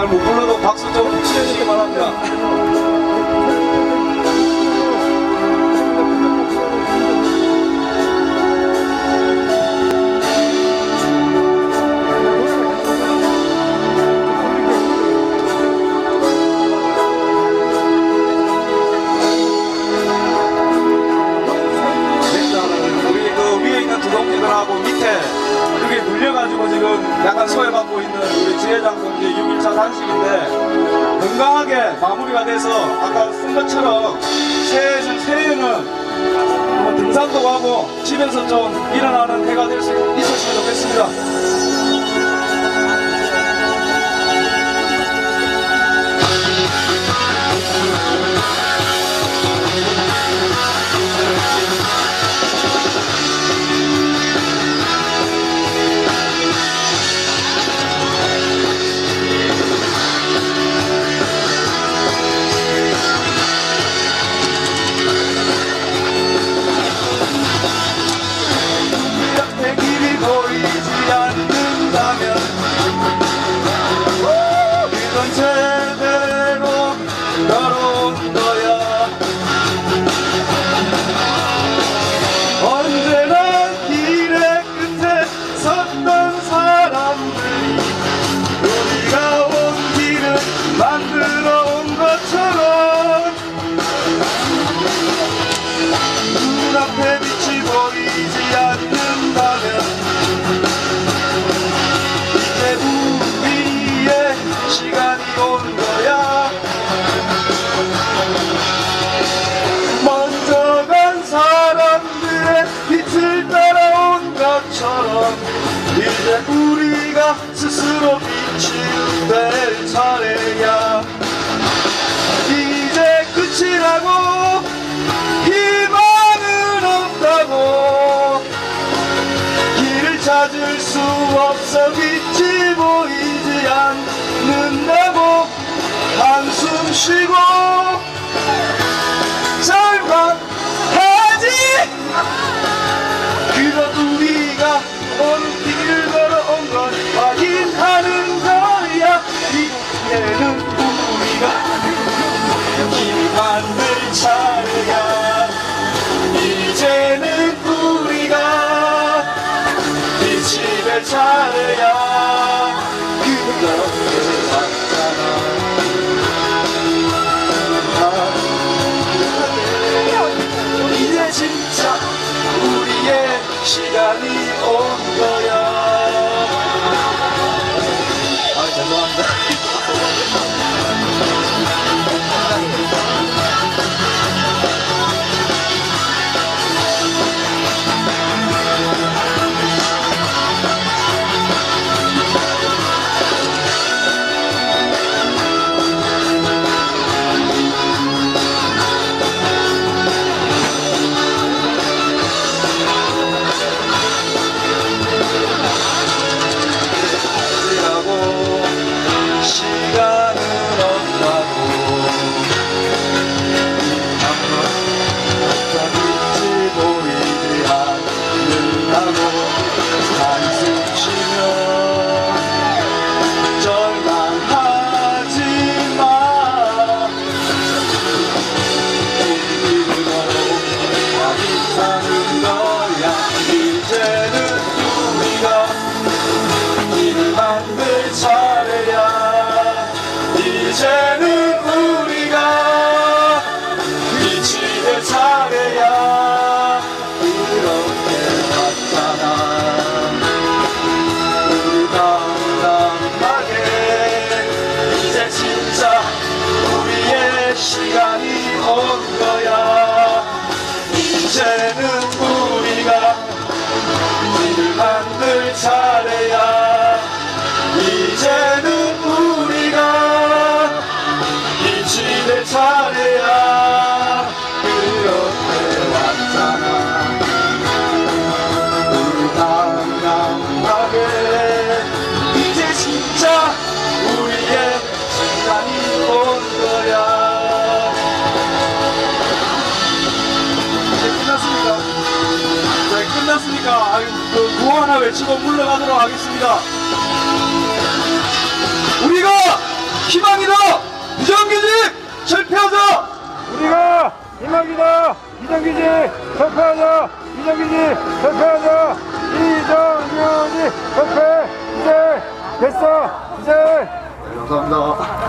잘 못 불러도 박수 좀 치시기 바랍니다. 한식인데 건강하게 마무리가 돼서 아까 쓴 것처럼 새해에는 새해에는 등산도 가고 집에서 좀 일어나는 해가 될 수 있었으면 좋겠습니다. 빛처럼 이제 우리가 스스로 빛이 될 차례야. 이제 끝이라고 희망은 없다고. 길을 찾을 수 없어 빛이 보이지 않는다고. 한숨 쉬고 날 찾으려 amor 거야. 있으니까 그 구호하나 외치고 물러가도록 하겠습니다. 우리가 희망이다! 비정규직 철폐하자! 우리가 희망이다! 비정규직 철폐하자! 이정규직 철폐하자! 이정규직 철폐! 이제 됐어! 이제! 감사합니다.